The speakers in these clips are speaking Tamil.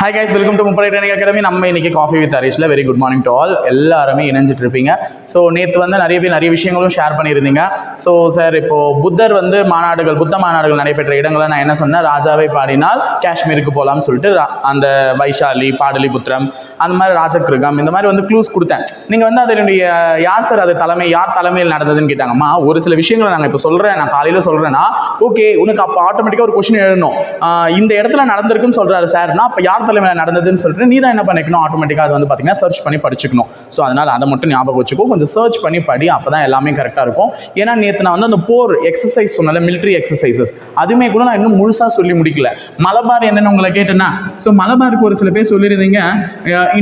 ஹாய் கைஸ் வெல்கம் டு முப்படை ட்ரைனிங் அகாடமி நம்ம இன்னைக்கு coffee with ஹரிஷில் very good morning to all எல்லாருமே இணைஞ்சிட்டு இருப்பீங்க. ஸோ நேற்று வந்து நிறைய பேர் நிறைய விஷயங்களும் ஷேர் பண்ணியிருந்தீங்க. ஸோ சார் இப்போது புத்தர் வந்து மாநாடுகள் புத்த மாநாடுகள் நடைபெற்ற இடங்களை நான் என்ன சொன்னேன்? ராஜாவை பாடினால் காஷ்மீருக்கு போகலாம்னு சொல்லிட்டு அந்த வைஷாலி பாடலிபுத்திரம் அந்த மாதிரி ராஜகிருகம் இந்த மாதிரி வந்து க்ளூஸ் கொடுத்தேன். நீங்கள் வந்து அதனுடைய யார் சார் அது தலைமை யார் தலைமையில் நடந்ததுன்னு கேட்டாங்கம்மா ஒரு சில விஷயங்களை நாங்கள் இப்போ சொல்கிறேன் நான் காலையில் சொல்கிறேன்னா ஓகே உனக்கு அப்போ ஆட்டோமேட்டிக்காக ஒரு கொஷின் எழுதணும். இந்த இடத்துல நடந்திருக்குன்னு சொல்கிறாரு சார்னா அப்போ யார் தலைமையில் நடந்ததுன்னு சொல்லிட்டு நீ தான் என்ன பண்ணிக்கணும்? ஆட்டோமேட்டிக்காக அது வந்து பார்த்தீங்கன்னா சர்ச் பண்ணி படிச்சுக்கணும். ஸோ அதனால் அதை மட்டும் ஞாபகம் வச்சுக்கோ. கொஞ்சம் சர்ச் பண்ணி படி. அப்போ தான் எல்லாமே கரெக்டாக இருக்கும். ஏன்னா நேற்று நான் வந்து அந்த போர் எக்ஸசைஸ் சொன்னல மிலிட்ரி எக்ஸசைசஸ் அதுவுமே கூட நான் இன்னும் முழுசாக சொல்லி முடிக்கல. மலபார் என்னென்னு உங்களை கேட்டேன்னா ஸோ மலபாருக்கு ஒரு சில பேர் சொல்லியிருந்தீங்க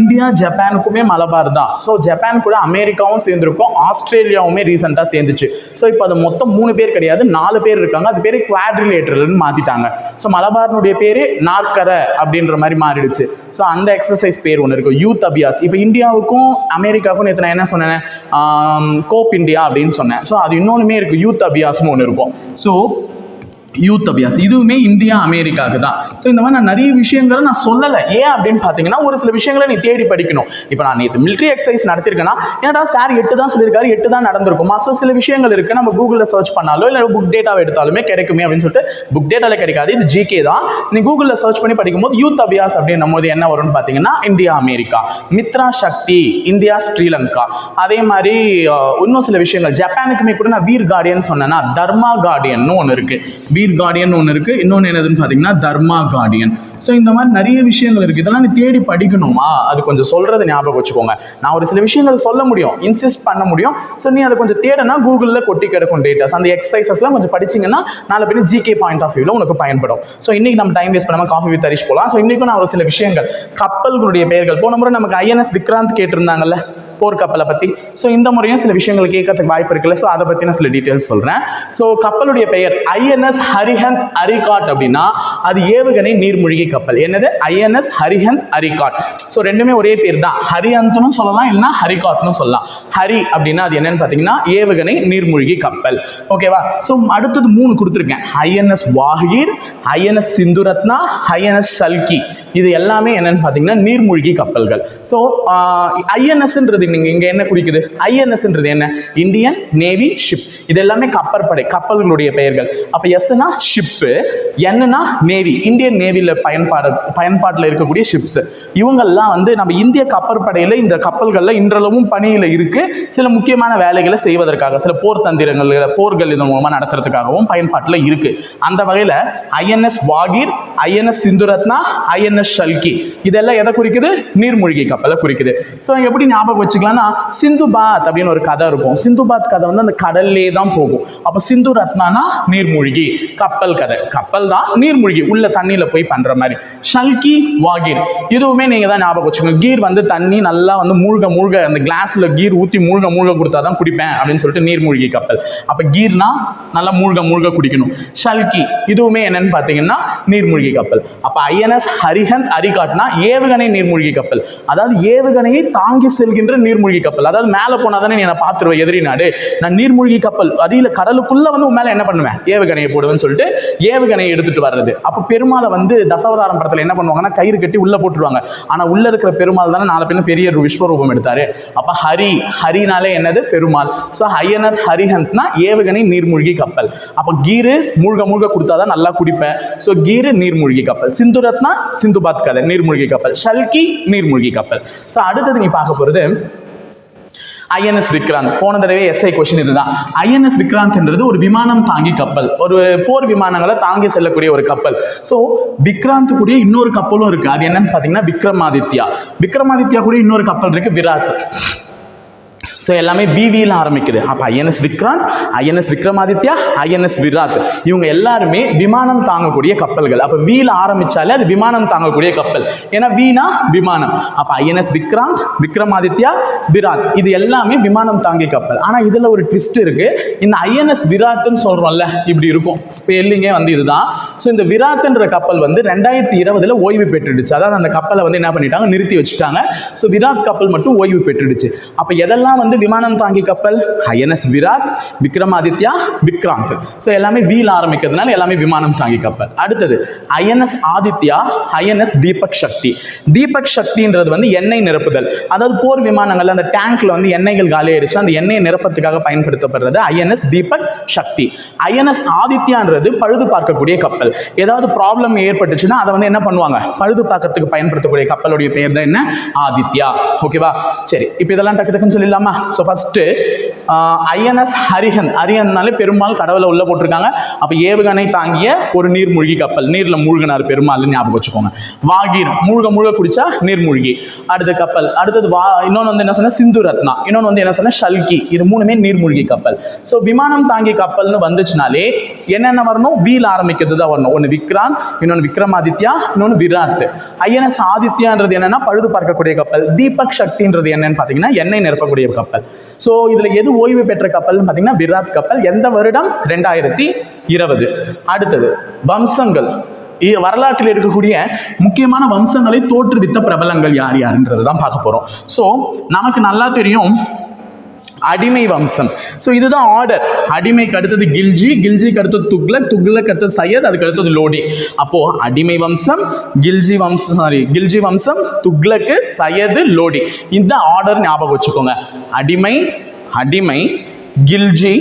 இந்தியா ஜப்பானுக்குமே மலபார் தான். ஸோ ஜப்பான் கூட அமெரிக்காவும் சேர்ந்துருக்கும். ஆஸ்திரேலியாவுமே ரீசெண்டாக சேர்ந்துச்சு. ஸோ இப்போ அது மொத்தம் மூணு பேர் கிடையாது. நாலு பேர் இருக்காங்க. அது பேர் குவாட்ரிலேட்டர்னு மாற்றிட்டாங்க ஸோ மலபார்னுடைய பேர் நாற்கரை அப்படின்ற மாதிரி மாறிடுச்சு. ஸோ அந்த எக்ஸசைஸ் பேர் ஒன்று இருக்கும் யூத் அபியாஸ் இப்போ இந்தியாவுக்கும் அமெரிக்காவுக்கும் நேற்று நான் என்ன சொன்னேன் கோப் இந்தியா அப்படின்னு சொன்னேன். ஸோ அது இன்னொன்றுமே இருக்குது யூத் அபியாஸ்னு ஒன்று இருக்கும். ஸோ யூத் அபியாஸ். இதுவுமே இந்தியா அமெரிக்காவுக்கு தான். ஸோ இந்த மாதிரி நான் நிறைய விஷயங்களை நான் சொல்லலை. ஏன் அப்படின்னு பார்த்தீங்கன்னா ஒரு சில விஷயங்களை நீ தேடி படிக்கணும். இப்போ நான் நேற்று மிலிட்ரி எக்ஸசைஸ் நடத்திருக்கேன்னா ஏன்டா சார் எட்டு தான் சொல்லியிருக்காரு எட்டு தான் நடந்திருக்குமா? ஸோ சில விஷயங்கள் இருக்குது நம்ம கூகுளில் சர்ச் பண்ணாலோ இல்லை புக் டேட்டாவை எடுத்தாலுமே கிடைக்குமே அப்படின்னு சொல்லிட்டு புக் டேட்டாவில் கிடைக்காது. இது ஜிகே தான். நீ கூகுளில் சர்ச் பண்ணி படிக்கும்போது யூத் அபியாஸ் அப்படின்னும் போது என்ன வரும்னு பார்த்தீங்கன்னா India America. Mitra Shakti India Sri Lanka. அதே மாதிரி இன்னும் சில விஷயங்கள். ஜப்பானுக்குமே கூட நான் வீர் கார்டியன் சொன்னேன்னா தர்மா கார்டியன் ஒன்று இருக்குது வீர் கார்டியன் ஒன்று இருக்கு. இன்னொன்று என்னதுன்னு பார்த்தீங்கன்னா தர்மா கார்டியன் ஸோ இந்த மாதிரி நிறைய விஷயங்கள் இருக்கு. இதெல்லாம் நீ தேடி படிக்கணுமா? அது கொஞ்சம் சொல்றது ஞாபகம் வச்சுக்கோங்க. நான் ஒரு சில விஷயங்கள் சொல்ல முடியும். இன்சிஸ்ட் பண்ண முடியும். ஸோ நீ அதை கொஞ்சம் தேடனா கூகுளில் கொட்டி கிடக்கும் டேட்டாஸ் அந்த எக்ஸசைசஸ்லாம் கொஞ்சம் படிச்சீங்கன்னா நாலு பேர் ஜிகே பாயிண்ட் ஆஃப் வியூவில் உனக்கு பயன்படும். ஸோ இன்னைக்கு நம்ம டைம் வேஸ்ட் பண்ணாமல் காஃபி வித் ஹரிஷ் போகலாம் ஸோ இன்னைக்கும் நான் ஒரு சில விஷயங்கள். கப்பல்களுடைய பெயர்கள். போன முறை நமக்கு ஐஎன்எஸ் விக்ராந்த் கேட்டிருந்தாங்கல்ல? போர்க்கப்பலை பற்றி ஸோ இந்த முறையும் சில விஷயங்கள் கேட்கறதுக்கு வாய்ப்பு இருக்குல்ல. ஸோ அதை பற்றி நான் சில டீட்டெயில்ஸ் சொல்கிறேன் ஸோ கப்பலுடைய பெயர் ஐஎன்எஸ் ஹரிஹந்த் அரிகாட் அப்படின்னா அது ஏவுகணை நீர்மூழ்கி கப்பல். என்னது? ஐஎன்எஸ் ஹரிஹந்த் அரிகாட் ஸோ ரெண்டுமே ஒரே பேர் தான். ஹரிஹந்த்னும் சொல்லலாம் இல்லைன்னா ஹரிகாட்னு சொல்லலாம். ஹரி அப்படின்னா அது என்னன்னு பார்த்தீங்கன்னா ஏவுகணை நீர்மூழ்கி கப்பல். ஓகேவா ஸோ அடுத்தது மூணு கொடுத்துருக்கேன். INS Vagir INS Sindhuratna INS Shalki இது எல்லாமே என்னன்னு பார்த்தீங்கன்னா நீர்மூழ்கி கப்பல்கள். ஸோ ஐஎன்எஸ்ன்றது நீங்கள் இங்கே என்ன குடிக்குது? ஐஎன்எஸ்ன்றது என்ன? இந்தியன் நேவி ஷிப் இது எல்லாமே கப்பற்படை கப்பல்களுடைய பெயர்கள். அப்போ எஸ்னா ஷிப்பு என்னன்னா நேவி இந்தியன் நேவியில் பயன்பாடு பயன்பாட்டில் இருக்கக்கூடிய ஷிப்ஸ் இவங்கெல்லாம் வந்து நம்ம இந்திய கப்பற்படையில் இந்த கப்பல்களில் இன்றளவும் பணியில் இருக்கு. சில முக்கியமான வேலைகளை செய்வதற்காக சில போர் தந்திரங்கள் போர்கள் இதன் மூலமாக நடத்துறதுக்காகவும் பயன்பாட்டில் இருக்கு. அந்த வகையில் INS Vagir INS Sindhuratna INS Shalki. இதெல்லாம் எதை குறிக்குது? நீர்மூழ்கி கப்பலை குறிக்குது. ஸோ எப்படி ஞாபகம் வச்சு வச்சுக்கலாம்னா சிந்து பாத் அப்படின்னு ஒரு கதை இருக்கும். சிந்து பாத் கதை வந்து அந்த கடல்லே தான் போகும். அப்போ சிந்து ரத்னானா நீர்மூழ்கி. கப்பல் கதை. கப்பல் தான் நீர்மூழ்கி. உள்ள தண்ணியில் போய் பண்ற மாதிரி. ஷல்கி வாகீர். இதுவுமே நீங்கள் தான் ஞாபகம் வச்சுக்கோங்க. கீர் வந்து தண்ணி நல்லா வந்து மூழ்க மூழ்க அந்த கிளாஸில் கீர் ஊற்றி மூழ்க மூழ்க கொடுத்தா தான் குடிப்பேன் அப்படின்னு சொல்லிட்டு நீர்மூழ்கி கப்பல். அப்போ கீர்னா நல்லா மூழ்க மூழ்க குடிக்கணும். ஷல்கி. இதுவுமே என்னன்னு பார்த்தீங்கன்னா நீர்மூழ்கி கப்பல். அப்போ ஐஎன்எஸ் ஹரிஹந்த் அரிகாட்னா ஏவுகணை நீர்மூழ்கி கப்பல். அதாவது ஏவுகணையை தாங்கி செல்கின்ற நீர்மூழ்கி கப்பல். அதாவது மேலே போனால் தானே நீ என்னை பார்த்துருவேன் எதிரி நாடு. நான் நீர்மூழ்கி கப்பல் அடியில் கடலுக்குள்ள வந்து உன் மேலே என்ன பண்ணுவேன்? ஏவுகணையை போடுவேன்னு சொல்லிட்டு ஏவுகணையை எடுத்துட்டு வர்றது. அப்போ பெருமாளை வந்து தசவதாரம் படத்தில் என்ன பண்ணுவாங்கன்னா கயிறு கட்டி உள்ள போட்டுருவாங்க. ஆனால் உள்ள இருக்கிற பெருமாள் தானே நாலு பேரும் பெரிய விஸ்வரூபம் எடுத்தாரு. அப்போ ஹரி ஹரினாலே என்னது? பெருமாள். ஸோ ஹையனத் ஹரிஹந்த்னா ஏவுகணை நீர்மூழ்கி கப்பல். அப்போ கீரு மூழ்க மூழ்க கொடுத்தா தான் நல்லா குடிப்பேன். ஸோ கீரு நீர்மூழ்கி கப்பல். சிந்துரத்னா சிந்துபாத் கதை நீர்மூழ்கி கப்பல். ஷல்கி நீர்மூழ்கி கப்பல். ஸோ அடுத்தது நீ பார்க்க போகிறது ஐஎன்எஸ் விக்ராந்த். போன தடவை எஸ்ஐ கொஷின் இதுதான். ஐஎன்எஸ் விக்ராந்த்ன்றது ஒரு விமானம் தாங்கி கப்பல். ஒரு போர் விமானங்களை தாங்கி செல்லக்கூடிய ஒரு கப்பல். ஸோ விக்ராந்த் கூடிய இன்னொரு கப்பலும் இருக்கு. அது என்னன்னு பார்த்தீங்கன்னா விக்ரமாதித்யா. விக்ரமாதித்யா கூட இன்னொரு கப்பல் இருக்கு விராத் ஸோ எல்லாமே பிவியில் ஆரம்பிக்குது. அப்போ INS Vikrant INS Vikramaditya INS Viraat இவங்க எல்லாருமே விமானம் தாங்கக்கூடிய கப்பல்கள். அப்போ வீல ஆரம்பிச்சாலே அது விமானம் தாங்கக்கூடிய கப்பல். ஏன்னா வீணா விமானம். அப்போ ஐஎன்எஸ் விக்ராந்த் விக்ரமாதித்யா விராத் இது எல்லாமே விமானம் தாங்கி கப்பல். ஆனால் இதில் ஒரு ட்விஸ்ட் இருக்குது இந்த ஐஎன்எஸ் விராத்துன்னு சொல்கிறோம்ல இப்படி இருக்கும். ஸ்பெல்லிங்கே வந்து இதுதான். ஸோ இந்த விராத்ன்ற கப்பல் வந்து ரெண்டாயிரத்தி இருபதில் ஓய்வு பெற்றுடுச்சு. அதாவது அந்த கப்பலை வந்து என்ன பண்ணிட்டாங்க? நிறுத்தி வச்சுட்டாங்க. ஸோ விராத் கப்பல் மட்டும் ஓய்வு பெற்றுடுச்சு. அப்போ எதெல்லாம் தான் வந்து விமானம் தாங்கி கப்பல் ஐஎன்எஸ் விராட் விக்ரமாதித்யா விக்ராந்த். ஸோ எல்லாமே வீல் ஆரம்பிக்கிறதுனால எல்லாமே விமானம் தாங்கி கப்பல். அடுத்தது ஐஎன்எஸ் ஆதித்யா ஐஎன்எஸ் தீபக் சக்தி. தீபக் சக்தின்றது வந்து எண்ணெய் நிரப்புதல். அதாவது போர் விமானங்கள் அந்த டேங்க்ல வந்து எண்ணெய்கள் காலி ஆயிடுச்சு அந்த எண்ணெய் நிரப்பத்துக்காக பயன்படுத்தப்படுறது ஐஎன்எஸ் தீபக் சக்தி. ஐஎன்எஸ் ஆதித்யான்றது பழுது பார்க்கக்கூடிய கப்பல். ஏதாவது ப்ராப்ளம் ஏற்பட்டுச்சுன்னா அதை வந்து என்ன பண்ணுவாங்க? பழுது பார்க்கறதுக்கு பயன்படுத்தக்கூடிய கப்பலுடைய பெயர் தான் என்ன? ஆதித்யா. ஓகேவா சரி இப்போ இதெல்லாம் டக்கு டக்குன்னு சொல்லிடலாமா ஸோ ஃபஸ்ட்டு ஐஎன்எஸ் ஹரிஹன். ஹரிஹன்னாலே பெருமாள் கடவுளை உள்ளே போட்டிருக்காங்க. அப்போ ஏவுகணை தாங்கிய ஒரு நீர்மூழ்கி கப்பல். நீரில் மூழ்கினார் பெருமாள்னு ஞாபகம் வச்சுக்கோங்க. வாகீர் மூழ்க மூழ்க குடிச்சா நீர்மூழ்கி. அடுத்த கப்பல். அடுத்தது வா இன்னொன்று வந்து என்ன சொன்னால் சிந்து ரத்னா. இன்னொன்று வந்து என்ன சொன்ன ஷல்கி. இது மூணுமே நீர்மூழ்கி கப்பல். ஸோ விமானம் தாங்கி கப்பல்னு வந்துச்சுனாலே என்னென்ன வரணும்? வீல் ஆரம்பிக்கிறது தான் வரணும். ஒன்று விக்ராந்த் இன்னொன்று விக்ரமாதித்யா இன்னொன்று விராத் ஐஎன்எஸ் ஆதித்யான்றது என்னன்னா பழுது பார்க்கக்கூடிய கப்பல். தீபக் சக்தின்றது என்னன்னு பார்த்தீங்கன்னா எண்ணெய் நிரப்பக்கூடிய கப்பல். ஸோ இதில் எது ஓய்வு பெற்ற கப்பல்னு பார்த்தீங்கன்னா விராத் கப்பல். எந்த வருடம்? ரெண்டாயிரத்தி இருபது. அடுத்தது வம்சங்கள். வரலாற்றில் இருக்கக்கூடிய முக்கியமான வம்சங்களை தோற்றுவித்த பிரபலங்கள் யார் யாருன்றது தான் பார்க்க போகிறோம் ஸோ நமக்கு நல்லா தெரியும் அடிமை வம்சம். ஸோ இதுதான் ஆர்டர் அடிமைக்கு அடுத்தது கில்ஜி கில்ஜிக்கு அடுத்தது துக்ளக் துக்ளக் அடுத்தது சையத் அதுக்கு அடுத்தது லோடி. அப்போ அடிமை வம்சம் கில்ஜி வம்சம் சாரி கில்ஜி வம்சம் துக்ளக்கு சையது லோடி. இந்த ஆர்டர் ஞாபகம் வச்சுக்கோங்க. அடிமை அடிமை கில்ஜி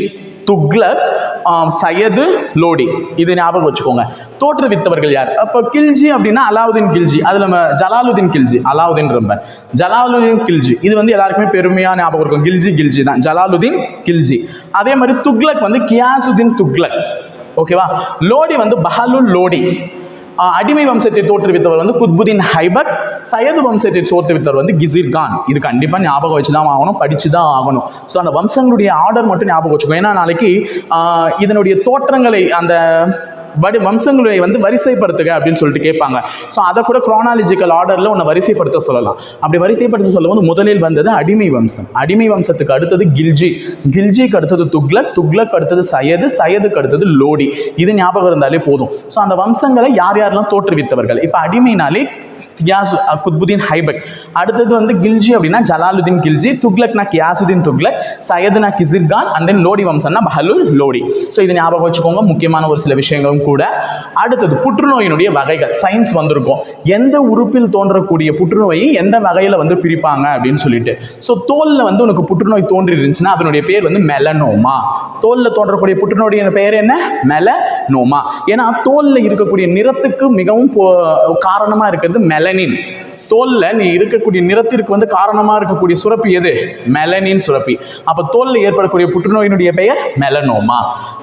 துக்ளக் சையது லோடி. இது ஞாபகம் வச்சுக்கோங்க. தோற்றுவித்தவர்கள் யார்? அப்போ கில்ஜி அப்படின்னா அலாவுதீன் கில்ஜி. அதில் நம்ம ஜலாலுதீன் கில்ஜி. அலாவுதீன் ரொம்ப. ஜலாலுதீன் கில்ஜி. இது வந்து எல்லாருக்குமே பெருமையாக ஞாபகம் இருக்கும். கில்ஜி கில்ஜி தான். ஜலாலுதீன் கில்ஜி. அதே மாதிரி துக்ளக் வந்து கியாசுதீன் துக்ளக். ஓகேவா? லோடி வந்து பஹலுல் லோடி. அடிமை வம்சத்தை தோற்றுவித்தவர் வந்து குத்புதீன் ஹைபர் சையது வம்சத்தை தோற்றுவித்தவர் வந்து கிசிர் கான். இது கண்டிப்பாக ஞாபகம் வச்சு தான் ஆகணும் படிச்சு தான் ஆகணும். ஸோ அந்த வம்சங்களுடைய ஆர்டர் மட்டும் ஞாபகம் வச்சுக்கோ. ஏன்னா நாளைக்கு இதனுடைய தோற்றங்களை அந்த வடி வம்சங்களை வந்து வரிசைப்படுத்துக அப்படின்னு சொல்லிட்டு கேட்பாங்க. ஸோ அதை கூட குரோனாலஜிக்கல் ஆர்டரில் உன்னை வரிசைப்படுத்த சொல்லலாம். அப்படி வரிசைப்படுத்த சொல்லும்போது முதலில் வந்தது அடிமை வம்சம். அடிமை வம்சத்துக்கு அடுத்தது கில்ஜி. கில்ஜிக்கு அடுத்தது துக்ளக் துக்ளக் அடுத்தது சையது சையதுக்கு அடுத்தது லோடி. இது ஞாபகம் இருந்தாலே போதும். ஸோ அந்த வம்சங்களை யார் யாரெல்லாம் தோற்றுவித்தவர்கள்? இப்போ அடிமைனாலே கியாஸ் குத்புதீன் ஹைபக் அடுத்தது வந்து கில்ஜி அப்படின்னா ஜலாலுதீன் கில்ஜி துக்லக்னா கியாசுதீன் துக்லக் சையதுனா கிசிர்கான் அண்ட் தென் லோடி வம்சம்னா பஹலுல் லோடி. ஸோ இது ஞாபகம் வச்சுக்கோங்க முக்கியமான ஒரு சில விஷயங்களும் கூட. அடுத்தது புற்றுநோயினுடைய வகைகள் சயின்ஸ் வந்திருக்கும். எந்த உறுப்பில் தோன்றக்கூடிய புற்றுநோயை எந்த வகையில் வந்து பிரிப்பாங்க அப்படின்னு சொல்லிட்டு. ஸோ தோலில் வந்து உனக்கு புற்றுநோய் தோன்றி இருந்துச்சுன்னா அதனுடைய பேர் வந்து மெலனோமா தோலில் தோன்றக்கூடிய புற்றுநோயுடைய பேர் என்ன? மெல நோமா. ஏன்னா தோலில் இருக்கக்கூடிய நிறத்துக்கு மிகவும் காரணமாக இருக்கிறது மெலனின் தோல்ல நீ இருக்கக்கூடிய நிறத்திற்கு வந்து காரணமாக இருக்கக்கூடிய சுரப்பி எது? மெலனின் சுரப்பி. அப்போ தோல்ல ஏற்படக்கூடிய புற்றுநோயினுடைய பெயர் மெலனோமா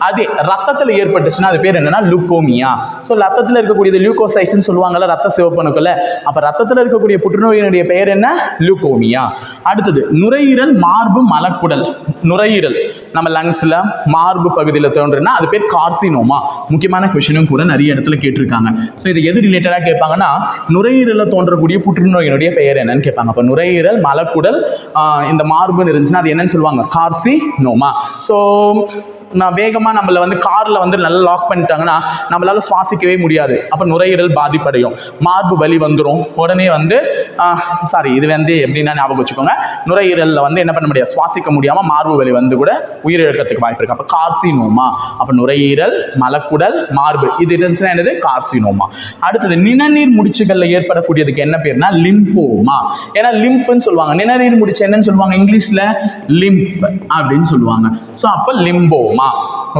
அது ரத்தத்தில் ஏற்பட்டுச்சுன்னா அது பேர் என்னன்னா லுக்கோமியா ஸோ ரத்தத்தில் இருக்கக்கூடியது லியூகோசைட்ஸ்னு சொல்லுவாங்கல்ல ரத்த சிவப்பணுக்கள் அப்போ ரத்தத்தில் இருக்கக்கூடிய புற்றுநோயினுடைய பெயர் என்ன? லுக்கோமியா அடுத்தது நுரையீரல் மார்பு மலக்குடல். நுரையீரல். நம்ம லங்ஸில் மார்பு பகுதியில் தோன்றுனா அது பேர் கார்சினோமா முக்கியமான கொஷினும் கூட நிறைய இடத்துல கேட்டிருக்காங்க. ஸோ இது எது ரிலேட்டடாக கேட்பாங்கன்னா நுரையீரலில் தோன்றக்கூடிய புற்றுநோயினுடைய பெயர் என்னன்னு கேட்பாங்க. அப்போ நுரையீரல் மலக்குடல் இந்த மார்புன்னு இருந்துச்சுன்னா அது என்னன்னு சொல்லுவாங்க? கார்சி நோமா ஸோ நான் வேகமாக நம்மளை வந்து காரில் வந்து நல்லா லாக் பண்ணிட்டாங்கன்னா நம்மளால் சுவாசிக்கவே முடியாது. அப்போ நுரையீரல் பாதிப்படையும். மார்பு வலி வந்துடும் உடனே வந்து சாரி இது வந்து எப்படின்னா ஞாபகம் வச்சுக்கோங்க. நுரையீரலில் வந்து என்ன பண்ண முடியாது. சுவாசிக்க முடியாமல் மார்பு வலி வந்து கூட உயிரிழக்கிறதுக்கு வாய்ப்பு இருக்குது அப்போ கார்சினோமா அப்போ நுரையீரல் மலக்குடல் மார்பு. இது இருந்துச்சுன்னா என்னது? கார்சினோமா அடுத்தது நிணநீர் முடிச்சுகளில் ஏற்படக்கூடியதுக்கு என்ன பேர்னா லிம்போமா ஏன்னா லிம்ப்னு சொல்லுவாங்க. நிணநீர் முடிச்சு என்னன்னு சொல்லுவாங்க இங்கிலீஷில்? லிம்ப் அப்படின்னு சொல்லுவாங்க. ஸோ அப்போ லிம்போமா.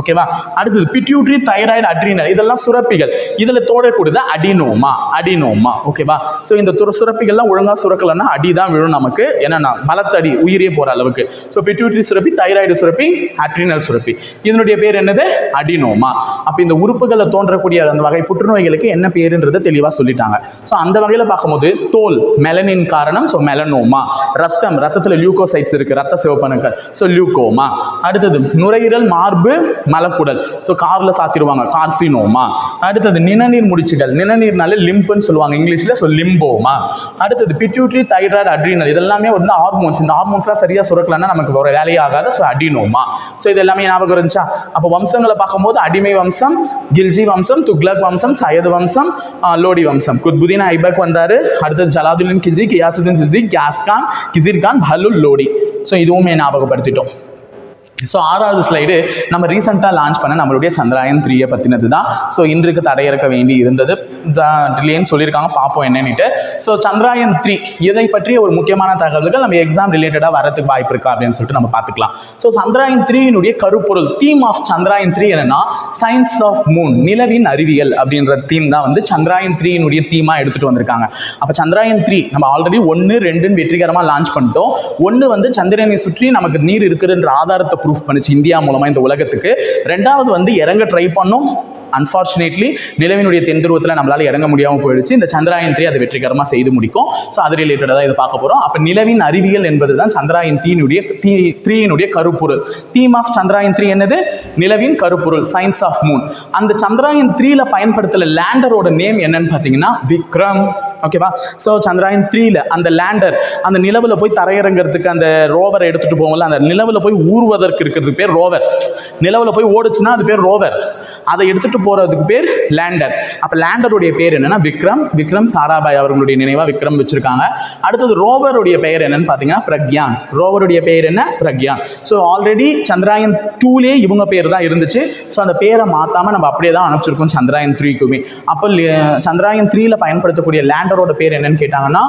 ஓகேவா அடுத்தது பிட்யூட்ரி தைராய்டு அட்ரினல் இதெல்லாம் சுரப்பிகள். இதில் தோடக்கூடியது அடினோமா அடினோமா ஓகேவா ஸோ இந்த துர சுரப்பிகள்லாம் ஒழுங்காக சுரக்கலைன்னா அடி தான் விழும் நமக்கு. என்னன்னா பலத்தடி உயிரே போகிற அளவுக்கு. ஸோ பிட்யூட்ரி சுரப்பி தைராய்டு சுரப்பி அட்ரினல் சுரப்பி. இதனுடைய பேர் என்னது? அடினோமா அப்போ இந்த உறுப்புகளில் தோன்றக்கூடிய அந்த வகை புற்றுநோய்களுக்கு என்ன பேருன்றதை தெளிவாக சொல்லிட்டாங்க. ஸோ அந்த வகையில் பார்க்கும்போது தோல் மெலனின் காரணம் ஸோ மெலனோமா ரத்தம் ரத்தத்தில் லியூகோசைட்ஸ் இருக்குது ரத்த சிவப்பணுக்கள். ஸோ லியூகோமா அடுத்தது நுரையீரல் மார்பு மலக்குடல் ஸோ காரில் சாத்திடுவாங்க. கார்சினோமா. அடுத்தது நிணநீர் முடிச்சுகள் நிணநீர்னால லிம்புன்னு சொல்லுவாங்க இங்கிலீஷில். So lymphoma. அடுத்தது பிட்யூட்ரி தைராய்டு அட்ரினல் இதெல்லாமே வந்து ஹார்மோன்ஸ் இந்த ஹார்மோன்ஸ்லாம் சரியாக சுரக்கலன்னா நமக்கு ஒரு வேலையாகாத ஸோ அடினோமா ஸோ இது எல்லாமே ஞாபகம் இருந்துச்சா? அப்போ வம்சங்களை பார்க்கும்போது அடிமை வம்சம் கில்ஜி வம்சம் துக்லக் வம்சம் சையது வம்சம் லோடி வம்சம். குத்புதீன் ஐபக் வந்தாரு. அடுத்தது ஜலாதுலின் கிஜி கியாசுதீன் சித்தி கியாஸ்கான் கிசிர்கான் பலுல் லோடி. ஸோ இதுவுமே ஞாபகப்படுத்திட்டோம். ஸோ ஆறாவது ஸ்லைடு நம்ம ரீசெண்டாக லான்ச் பண்ண நம்மளுடைய சந்திராயன் த்ரீயை பற்றினது தான் ஸோ இன்றைக்கு தரையிறக்க வேண்டி இருந்தது. டிலேன்னு சொல்லியிருக்காங்க பார்ப்போம் என்னன்னுட்டு. ஸோ சந்திராயன் த்ரீ இதை பற்றிய ஒரு முக்கியமான தகவல்கள் நம்ம எக்ஸாம் ரிலேட்டடாக வரதுக்கு வாய்ப்பு இருக்கா அப்படின்னு சொல்லிட்டு நம்ம பார்த்துக்கலாம். ஸோ சந்திராயன் த்ரீயினுடைய கருப்பொருள் தீம் ஆஃப் சந்திராயன் த்ரீ என்னன்னா சயின்ஸ் ஆஃப் மூன் நிலவின் அறிவியல் அப்படின்ற தீம் தான் வந்து சந்திராயன் த்ரீயினுடைய தீமாக எடுத்துகிட்டு வந்திருக்காங்க. அப்போ சந்திராயன் த்ரீ நம்ம ஆல்ரெடி ஒன்று ரெண்டுன்னு வெற்றிகரமாக லான்ச் பண்ணிட்டோம். ஒன்று வந்து சந்திரனை சுற்றி நமக்கு நீர் இருக்குதுன்ற ஆதாரத்தை ப்ரூஃப் பண்ணுச்சு இந்தியா மூலமாக இந்த உலகத்துக்கு. ரெண்டாவது வந்து இறங்க ட்ரை பண்ணோம். அன்ஃபார்ச்சுனேட்லி நிலவினுடைய தென் துருவத்தில் நம்மளால இறங்க முடியாமல் போயிடுச்சு. இந்த சந்திராயன் த்ரீ அதை வெற்றிகரமாக செய்து முடிக்கும். ஸோ அது ரிலேட்டடாக இதை பார்க்க போகிறோம் அப்போ நிலவின் அறிவியல் என்பது தான் சந்திராயன் தீனுடைய தீ த்ரீயினுடைய கருப்பொருள். தீம் ஆஃப் சந்திராயன் த்ரீ என்னது? நிலவின் கருப்பொருள் சயின்ஸ் ஆஃப் மூன் அந்த சந்திராயன் த்ரீல பயன்படுத்தல லேண்டரோட நேம் என்னன்னு பார்த்தீங்கன்னா விக்ரம். ஓகேவா ஸோ சந்திராயன் த்ரீல அந்த லேண்டர் அந்த நிலவில் போய் தரையிறங்கிறதுக்கு அந்த ரோவரை எடுத்துகிட்டு போவோம்ல அந்த நிலவில் போய் ஊறுவதற்கு இருக்கிறதுக்கு பேர் ரோவர் நிலவில் போய் ஓடுச்சுன்னா அது பேர் ரோவர் அதை எடுத்துகிட்டு போகிறதுக்கு பேர் லேண்டர் அப்போ லேண்டருடைய பேர் என்னன்னா விக்ரம். விக்ரம் சாராபாய் அவர்களுடைய நினைவாக விக்ரம் வச்சுருக்காங்க. அடுத்தது ரோவருடைய பெயர் என்னன்னு பார்த்தீங்கன்னா பிரக்யான். ரோவருடைய பெயர் என்ன? பிரக்யான். ஸோ ஆல்ரெடி சந்திராயன் டூலே இவங்க பேர் தான் இருந்துச்சு. ஸோ அந்த பேரை மாற்றாமல் நம்ம அப்படியே தான் அனுப்பிச்சிருக்கோம் சந்திராயன் த்ரீக்குமே அப்போ சந்திராயன் த்ரீல பயன்படுத்தக்கூடிய லேண்டரோட பேர் என்னன்னு கேட்டாங்கன்னா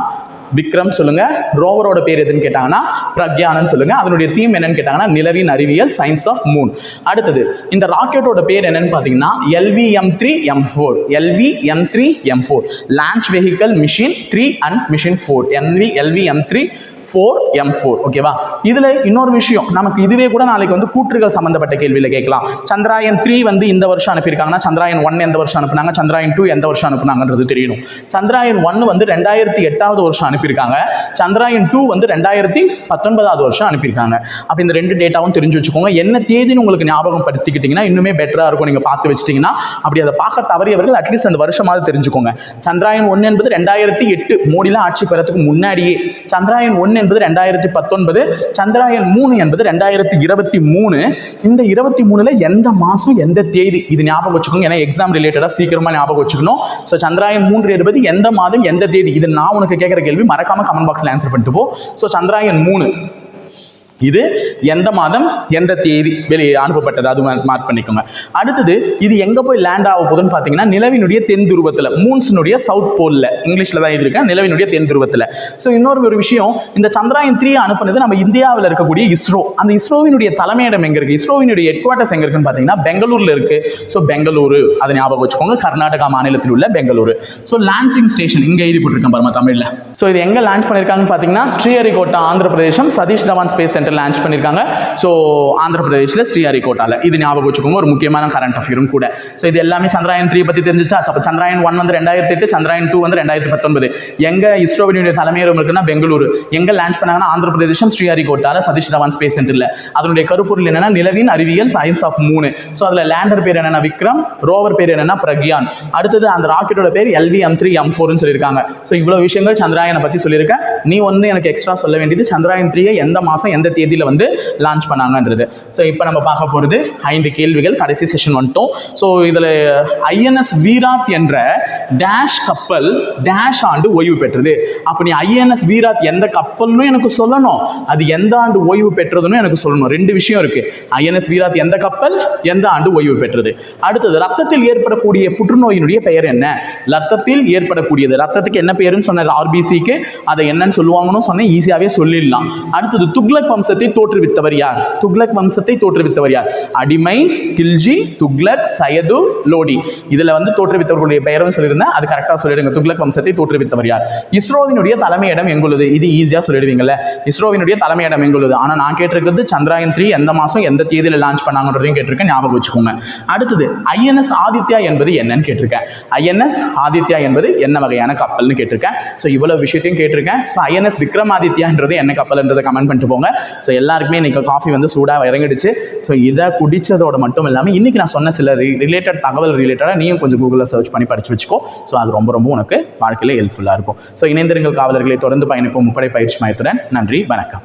விக்ரம் சொல்லுங்க. ரோவரோட பேர் எதுன்னு கேட்டாங்கன்னா பிரக்யானன் சொல்லுங்க. அதனுடைய தீம் என்னன்னு கேட்டாங்கன்னா நிலவின் அறிவியல் சயின்ஸ் ஆஃப் மூன் அடுத்தது இந்த ராக்கெட்டோட பேர் என்னன்னு பார்த்தீங்கன்னா LV M three M four LV M three M four launch vehicle mission three and mission four LV LV M three four M four ஓகேவா இதில் இன்னொரு விஷயம் நமக்கு இதுவே கூட நாளைக்கு வந்து கூற்றுகள் சம்மந்தப்பட்ட கேள்வியில் கேட்கலாம். சந்திராயன் த்ரீ வந்து இந்த வருஷம் அனுப்பியிருக்காங்கன்னா சந்திராயன் ஒன் எந்த வருஷம் அனுப்புனாங்க சந்திராயன் டூ எந்த வருஷம் அனுப்புனாங்கன்றது தெரியணும். சந்திராயன் ஒன் வந்து ரெண்டாயிரத்தி எட்டாவது வருஷம் அனுப்பியிருக்காங்க. சந்திராயன் டூ வந்து ரெண்டாயிரத்தி பத்தொன்பதாவது வருஷம் அனுப்பியிருக்காங்க. அப்போ இந்த ரெண்டு டேட்டாவும் தெரிஞ்சு வச்சுக்கோங்க. என்ன தேதின்னு உங்களுக்கு ஞாபகம் படுத்திக்கிட்டிங்கன்னா இன்னுமே பெட்டராக இருக்கும். நீங்கள் பார்த்து வச்சிட்டிங்கன்னா அப்படி அதை பார்க்க தவறியவர்கள் அட்லீஸ்ட் அந்த வருஷமாவது தெரிஞ்சுக்கோங்க. சந்திராயன் ஒன்று என்பது ரெண்டாயிரத்தி எட்டு. மோடிலாம் ஆட்சி பெறத்துக்கு முன்னாடியே. சந்திராயன் ஒன்று ஒன்று என்பது ரெண்டாயிரத்தி பத்தொன்பது சந்திராயன் மூணு என்பது ரெண்டாயிரத்தி இருபத்தி மூணு. இந்த இருபத்தி மூணுல எந்த மாதம் எந்த தேதி? இது ஞாபகம் வச்சுக்கோங்க. ஏன்னா எக்ஸாம் ரிலேட்டடாக சீக்கிரமாக ஞாபகம் வச்சுக்கணும். ஸோ சந்திராயன் மூன்று என்பது எந்த மாதம் எந்த தேதி? இது நான் உனக்கு கேட்குற கேள்வி மறக்காம கமெண்ட் பாக்ஸில் ஆன்சர் பண்ணிட்டு போ. ஸோ சந்திராயன் மூணு. இது எந்த மாதம்? எந்த தேதி? வெளியே அனுப்பப்பட்டது. அது மார்க் பண்ணிக்கோங்க. அடுத்தது இது எங்கே போய் லேண்ட் ஆக போகுதுன்னு பார்த்தீங்கன்னா நிலவினுடைய தென் துருவத்தில் மூன்ஸினுடைய சவுத் போலில் இங்கிலீஷில் தான் இருக்கேன் நிலவினுடைய தென் துருவத்தில். ஸோ இன்னொரு ஒரு விஷயம் இந்த சந்திராயன் த்ரீ அனுப்புனது நம்ம இந்தியாவில் இருக்கக்கூடிய இஸ்ரோ. அந்த இஸ்ரோவினுடைய தலைமையிடம் எங்கே இருக்குது இஸ்ரோவினுடைய ஹெட் குவார்ட்டர்ஸ் எங்கே இருக்குன்னு பார்த்தீங்கன்னா பெங்களூரில் இருக்குது ஸோ பெங்களூரு அதை ஞாபகம் வச்சுக்கோங்க. கர்நாடகா மாநிலத்தில் உள்ள பெங்களூரு. ஸோ லான்ச்சிங் ஸ்டேஷன் இங்கே எழுதி போட்டிருக்கேன் பாருமா தமிழில். ஸோ இது எங்கே லான்ச் பண்ணியிருக்காங்கன்னு பார்த்தீங்கன்னா Sriharikota Andhra Pradesh Satish Dhawan space centre launch பண்ணியிருக்காங்க ஸோ ஆந்திர பிரதேஷில் ஸ்ரீஹரிகோட்டாவில் இது ஞாபகம் வச்சுக்கோங்க ஒரு முக்கியமான கரண்ட் அஃபேரும் கூட. ஸோ இது எல்லாமே சந்திராயன் த்ரீ பற்றி தெரிஞ்சிச்சா? அப்போ சந்திராயன் ஒன் வந்து ரெண்டாயிரத்தி எட்டு சந்திராயன் டூ வந்து ரெண்டாயிரத்தி பத்தொன்பது. எங்கே இஸ்ரோவினுடைய தலைமையகம் இருக்குன்னா பெங்களூரு. எங்கே லான்ச் பண்ணாங்கன்னா ஆந்திர பிரதேசம் ஸ்ரீஹரிகோட்டாவில் சதீஷ் தவான் ஸ்பேஸ் சென்டரில் அதனுடைய கருப்பொருள் என்னன்னா நிலவின் அறிவியல் சயின்ஸ் ஆஃப் மூணு ஸோ அதில் லேண்டர் பேர் என்னன்னா விக்ரம் ரோவர் பேர் என்னன்னா பிரக்யான். அடுத்தது அந்த ராக்கெட்டோட பேர் எல்வி எம் த்ரீ எம் ஃபோர்னு சொல்லியிருக்காங்க. ஸோ இவ்வளோ விஷயங்கள் சந்திராயனை பற்றி சொல்லியிருக்கேன். நீ ஒன்று எனக்கு எக்ஸ்ட்ரா சொல்ல வேண்டியது சந்திராயன் த்ரீயை எந்த மாதம் எந்த தேதியில் வந்து லான்ச் பண்ணாங்கன்றது. ஸோ இப்போ நம்ம பார்க்க போகிறது ஐந்து கேள்விகள். கடைசி செஷன் வந்துட்டோம். ஸோ இதில் ஐஎன்எஸ் வீராத் என்ற டேஷ் கப்பல் டேஷ் ஆண்டு ஓய்வு பெற்றது. அப்போ நீ ஐஎன்எஸ் வீராத் எந்த கப்பல்னு எனக்கு சொல்லணும். அது எந்த ஆண்டு ஓய்வு பெற்றதுன்னு எனக்கு சொல்லணும். ரெண்டு விஷயம் இருக்குது ஐஎன்எஸ் வீராத் எந்த கப்பல் எந்த ஆண்டு ஓய்வு பெற்றது. அடுத்தது ரத்தத்தில் ஏற்படக்கூடிய புற்றுநோயினுடைய பெயர் என்ன? ரத்தத்தில் ஏற்படக்கூடியது. ரத்தத்துக்கு என்ன பேருன்னு சொன்னார் ஆர்பிசிக்கு அதை என்னன்னு சொல்லுவாங்கன்னு சொன்னேன். ஈஸியாகவே சொல்லிடலாம். அடுத்தது துக்ளக் வம்சத்தை தோற்றுவித்தவர் யார்? துக்ளக் வம்சத்தை தோற்றுவித்தவர் யார்? அடிமை கில்ஜி துக்ளக் சயது லோடி. இதில் வந்து தோற்றுவித்தவர்களுடைய பெயரும் சொல்லியிருந்தேன் அது கரெக்டாக சொல்லிடுங்க. துக்ளக் வம்சத்தை தோற்றுவித்தவர் யார்? இஸ்ரோவினுடைய தலைமையிடம் எங்குள்ளது? இது ஈஸியாக சொல்லிடுவீங்கல்ல. இஸ்ரோவினுடைய தலைமையிடம் எங்குள்ளது? ஆனால் நான் கேட்டிருக்கிறது சந்திராயன் த்ரீ எந்த மாதம் எந்த தேதியில் லான்ச் பண்ணாங்கன்றதையும் கேட்டிருக்கேன் ஞாபகம் வச்சுக்கோங்க. அடுத்தது ஐஎன்எஸ் ஆதித்யா என்பது என்னன்னு கேட்டிருக்கேன். ஐஎன்எஸ் ஆதித்யா என்பது என்ன வகையான கப்பல்னு கேட்டிருக்கேன். ஸோ இவ்வளோ விஷயத்தையும் கேட்டிருக்கேன். ஸோ ஐஎன்எஸ் விக்ரமாதித்யான்றது என்ன கப்பல்ன்றதை கமெண்ட் பண்ணிட்டு போங்க. ஸோ எல்லாருக்குமே இன்றைக்கி காஃபி வந்து சூடாக இறங்கிடுச்சு. ஸோ இதை குடித்ததோட மட்டும் இல்லாமல் இன்றைக்கி நான் சொன்ன சில ரிலேட்டட் தகவல் ரிலேட்டடாக நீயும் கொஞ்சம் கூகுளில் சர்ச் பண்ணி படித்து வச்சுக்கோ. ஸோ அது ரொம்ப ரொம்ப உனக்கு வாழ்க்கையில் ஹெல்ப்ஃபுல்லாக இருக்கும். ஸோ இணைந்திருங்கள் காவலர்களை தொடர்ந்து பயணிப்போம். முப்படை பயிற்சி மையத்துடன். நன்றி வணக்கம்.